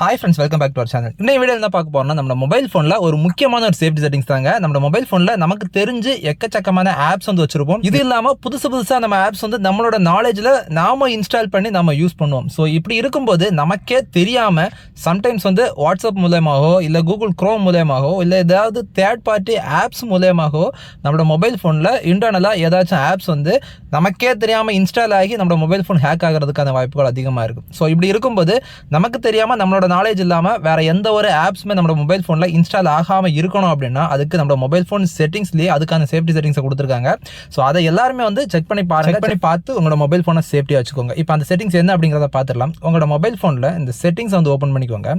Hi friends welcome back to our channel இன்னும் video என்ன பார்க்க போறோம்னா நம்ம மொபைல் ஃபோனில் ஒரு முக்கியமான ஒரு சேஃப்டி செட்டிங்ஸ் தாங்க. நம்ம மொபைல் ஃபோனில் நமக்கு தெரிஞ்சு எக்கச்சக்கமான ஆப்ஸ் வந்து வச்சிருப்போம். இது இல்லாமல் புதுசு புதுசாக நம்ம ஆப்ஸ் வந்து நம்மளோட நாலேஜில் நாம இன்ஸ்டால் பண்ணி நம்ம யூஸ் பண்ணுவோம். ஸோ இப்படி இருக்கும்போது நமக்கே தெரியாமல் சம்டைம்ஸ் வந்து வாட்ஸ்அப் மூலயமாகவோ இல்லை கூகுள் க்ரோம் மூலயமாகவோ இல்லை ஏதாவது தேர்ட் பார்ட்டி ஆப்ஸ் மூலயமாகவோ நம்மளோட மொபைல் ஃபோனில் இன்டர்னலாக ஏதாச்சும் ஆப்ஸ் வந்து நமக்கே தெரியாமல் இன்ஸ்டால் ஆகி நம்மளோட மொபைல் ஃபோன் ஹேக் ஆகிறதுக்கான வாய்ப்புகள் அதிகமாக இருக்கும் ஸோ இப்படி இருக்கும்போது நமக்கு தெரியாமல் நம்மளோட நாலேஜ் இல்லாமல் வேற எந்த ஒரு ஆப்ஸுமே நம்மளோட மொபைல் ஃபோனில் இன்ஸ்டால் ஆகாமல் இருக்கணும் அப்படின்னா அதுக்கு நம்ம மொபைல் ஃபோன் செட்டிங்ஸ்லேயே அதுக்கான சேஃப்டி செட்டிங்ஸை கொடுத்துருக்காங்க. ஸோ அதை எல்லாருமே வந்து செக் பண்ணி பாருங்க. செக் பண்ணி பார்த்து உங்களோட மொபைல் ஃபோனை சேஃப்டியாக வச்சுக்கோங்க. இப்போ அந்த செட்டிங்ஸ் என்ன அப்படிங்கிறத பார்த்துடலாம். உங்களோட மொபைல் ஃபோனில் இந்த செட்டிங்ஸ் வந்து ஓப்பன் பண்ணிக்கோங்க.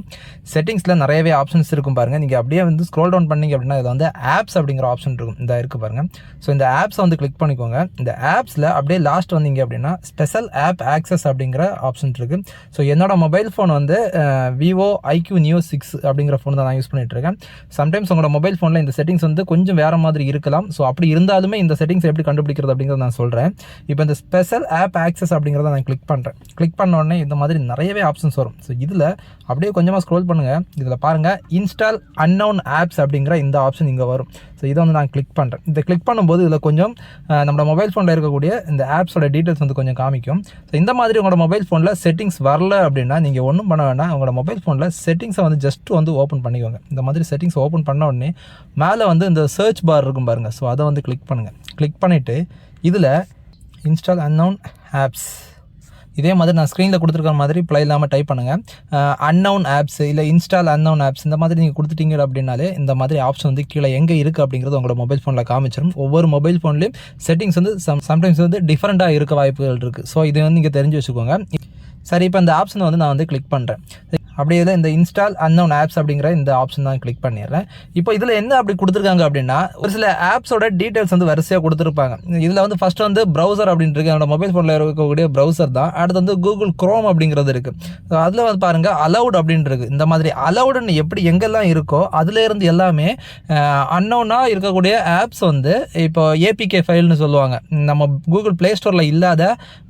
செட்டிங்ஸில் நிறையவே ஆப்ஷன்ஸ் இருக்கும் பாருங்க. நீங்கள் அப்படியே வந்து ஸ்க்ரோல் டவுன் பண்ணீங்க அப்படின்னா இதில் வந்து ஆப்ஸ் அப்படிங்கிற ஆப்ஷன் இருக்கும். இந்த இருக்கு பாருங்க. ஸோ இந்த ஆப்ஸை வந்து கிளிக் பண்ணிக்கோங்க. இந்த ஆப்ஸில் அப்படியே லாஸ்ட் வந்தீங்க அப்படின்னா ஸ்பெஷல் ஆப் ஆக்சஸ் அப்படிங்கிற ஆப்ஷன் இருக்கு. ஸோ என்னோட மொபைல் ஃபோன் வந்து விவோ ஐக்யூ நியூ சிக்ஸ் அப்படிங்கிற ஃபோன் தான் நான் யூஸ் பண்ணிகிட்டு இருக்கேன் சம்டைம்ஸ் உங்களோட மொபைல் ஃபோனில் இந்த செட்டிங்ஸ் வந்து கொஞ்சம் வேறு மாதிரி இருக்கலாம். ஸோ அப்படி இருந்தாலுமே இந்த செட்டிங்ஸ் எப்படி கண்டுபிடிக்கிறது அப்படிங்கிறத நான் சொல்கிறேன் இப்போ இந்த ஸ்பெஷல் ஆப் ஆக்சஸ் அப்படிங்கிறத நான் கிளிக் பண்ணுறேன் கிளிக் பண்ண உடனே இந்த மாதிரி நிறையவே ஆப்ஷன்ஸ் வரும். ஸோ இதில் அப்படியே கொஞ்சமாக ஸ்க்ரோல் பண்ணுங்கள் இதில் பாருங்கள் இன்ஸ்டால் அன்னவுன் ஆப்ஸ் அப்படிங்கிற இந்த ஆப்ஷன் இங்கே வரும். ஸோ இதை வந்து நான் கிளிக் பண்ணுறேன் இதை கிளிக் பண்ணும்போது இதில் கொஞ்சம் நம்மளோட மொபைல் ஃபோனில் இருக்கக்கூடிய இந்த ஆப்ஸோட டீட்டெயில்ஸ் வந்து கொஞ்சம் காமிக்கும். ஸோ இந்த மாதிரி உங்களோட மொபைல் ஃபோனில் செட்டிங்ஸ் வரல அப்படின்னா நீங்கள் ஒன்றும் பண்ண வேண்டாம். உங்களோட மொபைல் ஃபோனில் செட்டிங்ஸை வந்து ஜஸ்ட் வந்து ஓப்பன் பண்ணிக்கோங்க. இந்த மாதிரி செட்டிங்ஸ் ஓப்பன் பண்ண உடனே மேலே வந்து இந்த சர்ச் பார் இருக்கும் பாருங்கள் ஸோ அதை வந்து கிளிக் பண்ணுங்கள் கிளிக் பண்ணிவிட்டு இதில் இன்ஸ்டால் அன்னவுன் ஆப்ஸ் இதே மாதிரி நான் ஸ்க்ரீனில் கொடுத்துருக்க மாதிரி பிளே இல்லாமல் டைப் பண்ணுங்கள் அன்னவுன் ஆப்ஸ் இல்லை இன்ஸ்டால் அன்னவுன் ஆப்ஸ் இந்த மாதிரி நீங்கள் கொடுத்துட்டீங்க அப்படின்னாலே இந்த மாதிரி ஆப்ஷன் வந்து கீழே எங்கே இருக்குது அப்படிங்கிறது உங்களோட மொபைல் ஃபோனில் காமிச்சிடும் ஒவ்வொரு மொபைல் ஃபோன்லேயும் செட்டிங்ஸ் வந்து சம் சம்டைம்ஸ் வந்து டிஃப்ரெண்ட்டாக இருக்க வாய்ப்புகள் இருக்குது ஸோ இதை வந்து நீங்கள் தெரிஞ்சு வச்சுக்கோங்க. சரி இப்போ இந்த ஆப்ஷனை வந்து நான் வந்து கிளிக் பண்ணுறேன் அப்படியே இதில் இந்த இன்ஸ்டால் அன்னோன் ஆப்ஸ் அப்படிங்கிற இந்த ஆப்ஷன் தான் கிளிக் பண்ணிடுறேன். இப்போ இதில் என்ன அப்படி கொடுத்துருக்காங்க அப்படின்னா ஒரு சில ஆப்ஸோட டீட்டெயில்ஸ் வந்து வரிசையாக கொடுத்துருப்பாங்க. இதில் வந்து ஃபஸ்ட்டு வந்து ப்ரௌசர் அப்படின்ட்டு இருக்கு. என்னோட மொபைல் ஃபோனில் இருக்கக்கூடிய ப்ரௌசர் தான். அடுத்து வந்து கூகுள் குரோம் அப்படிங்கிறது இருக்குது அதில் வந்து பாருங்கள் அலவுட் அப்படின்ட்டு இந்த மாதிரி அலவுடுன்னு எப்படி எங்கெல்லாம் இருக்கோ அதுலேருந்து எல்லாமே அன்னோனாக இருக்கக்கூடிய ஆப்ஸ் வந்து இப்போ ஏபிகே ஃபைல்னு சொல்லுவாங்க. நம்ம கூகுள் ப்ளே ஸ்டோரில் இல்லாத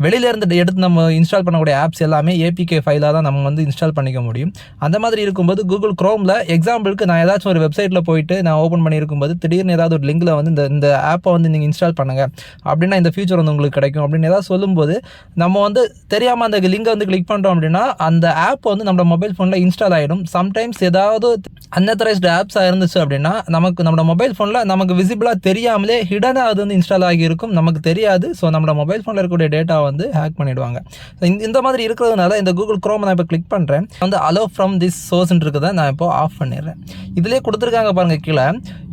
வெளியில இருந்து எடுத்து நம்ம இன்ஸ்டால் பண்ணக்கூடிய ஆப்ஸ் எல்லாமே ஏபிகே ஃபைலாக தான் நம்ம வந்து இன்ஸ்டால் பண்ணிக்க முடியும். அந்த மாதிரி இருக்கும்போது கூகுள் க்ரோமில் எக்ஸாம்பிளுக்கு நான் ஏதாச்சும் ஒரு வெப்சைட்டில் போயிட்டு நான் ஓப்பன் பண்ணியிருக்கும்போது திடீர்னு ஏதாவது ஒரு லிங்கில் வந்து இந்த இந்த ஆப்பை வந்து நீங்கள் இன்ஸ்டால் பண்ணுங்க. அப்படின்னா இந்த ஃபியூச்சர் வந்து உங்களுக்கு கிடைக்கும். அப்படின்னு ஏதாவது சொல்லும்போது நம்ம வந்து தெரியாமல் அந்த லிங்கை வந்து கிளிக் பண்ணுறோம் அப்படின்னா அந்த ஆப் வந்து நம்ம மொபைல் ஃபோனில் இன்ஸ்டால் ஆகிடும் சம்டைம்ஸ் ஏதாவது அன்அத்தரைஸ்டு ஆப்ஸாக இருந்துச்சு அப்படின்னா நமக்கு நம்ம மொபைல் ஃபோனில் நமக்கு விசிபிளாக தெரியாமலே ஹிடனாக அது வந்து இன்ஸ்டால் ஆகியிருக்கும். நமக்கு தெரியாது. ஸோ நம்ம மொபைல் ஃபோனில் இருக்கக்கூடிய டேட்டா வந்து ஹேக் பண்ணிவிடுவாங்க இந்த- மாதிரி இருக்கிறதுனால இந்த கூகுள் க்ரோம் நான் இப்போ கிளிக் பண்ணுறேன் வந்து அலோ ஃப்ரம் திஸ் சோர்ஸ்ன்னு இருக்கிறத நான் இப்போ ஆஃப் பண்ணிடுறேன். இதுலேயே கொடுத்துருக்காங்க பாருங்க கீழே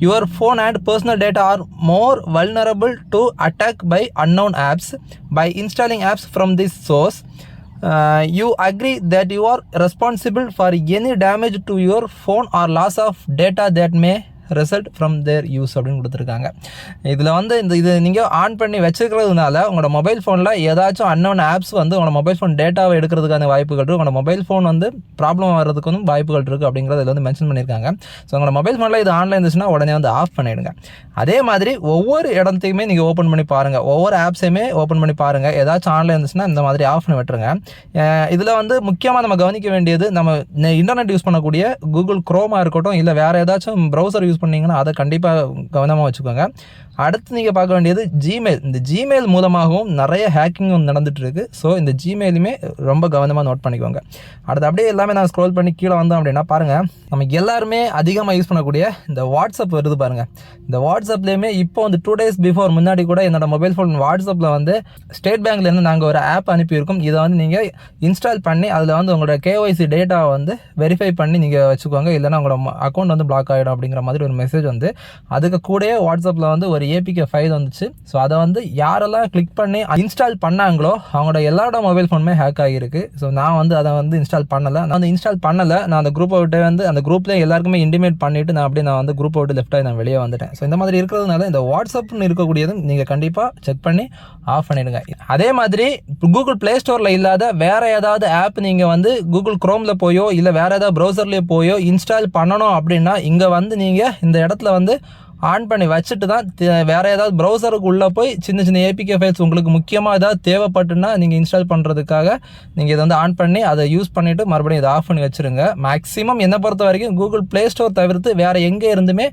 your phone and personal data are more vulnerable to attack by unknown apps by installing apps from this source you agree that you are responsible for any damage to your phone or loss of data that may result from their use அப்படின்னு கொடுத்துருக்காங்க. இதில் வந்து இந்த இது நீங்கள் on பண்ணி வச்சுருக்கிறதுனால உங்களோட mobile ஃபோனில் ஏதாச்சும் அன்னோன் ஆப்ஸ் வந்து உங்களோட மொபைல் ஃபோன் டேட்டாவை எடுக்கிறதுக்கான வாய்ப்புகள் இருக்குது உங்களோட மொபைல் ஃபோன் வந்து ப்ராப்ளம் வர்றதுக்கு வந்து வாய்ப்புகள் இருக்குது அப்படிங்கிறத இதில் வந்து மென்ஷன் பண்ணியிருக்காங்க. ஸோ உங்களோட மொபைல் ஃபோனில் இது ஆன்லைன் இருந்துச்சுன்னா உடனே வந்து ஆஃப் பண்ணிவிடுங்க அதே மாதிரி ஒவ்வொரு இடத்தையுமே நீங்கள் ஓப்பன் பண்ணி பாருங்கள் ஒவ்வொரு ஆப்ஸையுமே ஓப்பன் பண்ணி பாருங்கள் ஏதாச்சும் ஆன்லைன் இருந்துச்சுன்னா இந்த மாதிரி ஆஃப் பண்ணி விட்டுருங்க. இதில் வந்து முக்கியமாக நம்ம கவனிக்க வேண்டியது நம்ம இன்டர்நெட் யூஸ் பண்ணக்கூடிய கூகுள் குரோமாக இருக்கட்டும் இல்லை வேறு ஏதாச்சும் ப்ரௌசர் யூஸ் பண்ணீங்கன்னா அதை கண்டிப்பாக கவனமாக வச்சுக்கோங்க. அடுத்து நீங்கள் பார்க்க வேண்டியது ஜிமெயில் இந்த ஜிமெயில் மூலமாகவும் நிறைய ஹேக்கிங் நடந்துட்டு இருக்கு ஸோ இந்த ஜிமெயிலுமே ரொம்ப கவனமாக நோட் பண்ணிக்கோங்க. அடுத்து அப்படியே எல்லாமே நான் ஸ்க்ரோல் பண்ணி கீழே வந்தோம் அப்படின்னா பாருங்கள் நம்ம எல்லாருமே அதிகமாக யூஸ் பண்ணக்கூடிய இந்த வாட்ஸ்அப் வருது பாருங்கள் இந்த வாட்ஸ்அப்லேயுமே இப்போ வந்து டூ டேஸ் பிஃபோர் முன்னாடி கூட என்னோட மொபைல் ஃபோன் வாட்ஸ்அப்பில் வந்து ஸ்டேட் பேங்க்லேருந்து நாங்கள் ஒரு ஆப் அனுப்பியிருக்கோம். இதை வந்து நீங்கள் இன்ஸ்டால் பண்ணி அதில் வந்து உங்களோட கேஒய்சி டேட்டாவை வந்து வெரிஃபை பண்ணி நீங்கள் வச்சுக்கோங்க. இல்லைன்னா உங்களோட அக்கௌண்ட் வந்து பிளாக் ஆகிடும் அப்படிங்கிற மாதிரி ஒரு மெசேஜ் வந்து அதுக்கு கூடயே வாட்ஸ்அப்பில் வந்து ஒரு ஏபிகே ஃபைல் வந்துச்சு. ஸோ அதை வந்து யாரெல்லாம் கிளிக் பண்ணி இன்ஸ்டால் பண்ணாங்களோ அவங்களோட எல்லாரோட மொபைல் ஃபோனுமே ஹேக் ஆகியிருக்கு. ஸோ நான் வந்து அதை வந்து இன்ஸ்டால் பண்ணலை. நான் வந்து இன்ஸ்டால் பண்ணலை. நான் அந்த குரூப்பை விட்டு வந்து அந்த குரூப்லேயே எல்லாருக்குமே இன்டிமேட் பண்ணிவிட்டு நான் அப்படியே நான் வந்து குரூப்பை விட்டு லெஃப்ட் ஆகி நான் வெளியே வந்துட்டேன். ஸோ இந்த மாதிரி இருக்கிறதுனால இந்த வாட்ஸ்அப்னு இருக்கக்கூடியது நீங்கள் கண்டிப்பாக செக் பண்ணி ஆஃப் பண்ணிடுங்க. அதே மாதிரி கூகுள் ப்ளே ஸ்டோரில் இல்லாத வேற ஏதாவது ஆப் நீங்கள் வந்து கூகுள் குரோமில் போயோ இல்லை வேறு ஏதாவது ப்ரௌசர்லேயே போயோ இன்ஸ்டால் பண்ணணும் அப்படின்னா இங்கே வந்து நீங்கள் இந்த இடத்துல வந்து ஆன் பண்ணி வச்சுட்டு தான் வேறு வேற ஏதாவது ப்ரௌசருக்கு உள்ளே போய் சின்ன சின்ன ஏபிகே ஃபைல்ஸ் உங்களுக்கு முக்கியமாக ஏதாவது தேவைப்பட்டுன்னா நீங்கள் இன்ஸ்டால் பண்ணுறதுக்காக நீங்கள் இதை வந்து ஆன் பண்ணி அதை யூஸ் பண்ணிவிட்டு மறுபடியும் இதை ஆஃப் பண்ணி வச்சுருங்க. மேக்ஸிமம் என்னை பொறுத்த வரைக்கும் கூகுள் ப்ளே ஸ்டோர் தவிர்த்து வேறு எங்கே இருந்துமே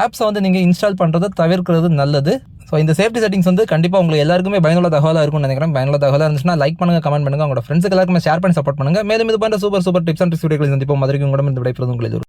ஆப்ஸை வந்து நீங்கள் இன்ஸ்டால் பண்ணுறதை தவிர்க்கிறது நல்லது. ஸோ இந்த சேஃப்டி செட்டிங்ஸ் வந்து கண்டிப்பாக உங்களுக்கு எல்லாருக்குமே பயனுள்ள தகவலாக இருக்கும்னு நினைக்கிறேன். பயனுள்ள தகவலாக இருந்துச்சுன்னா லைக் பண்ணுங்க கமெண்ட் பண்ணுங்க. உங்களோட ஃப்ரெண்ட்ஸுக்கு எல்லாருக்குமே ஷேர் பண்ணி சப்போர்ட் பண்ணுங்க. மேலும் இது பண்ணுற super super tips and tricks வீடியோக்களை சந்திப்போம். மதுரைக்கு உங்களிடம் இந்த விடைபெறுவது உங்களுக்கு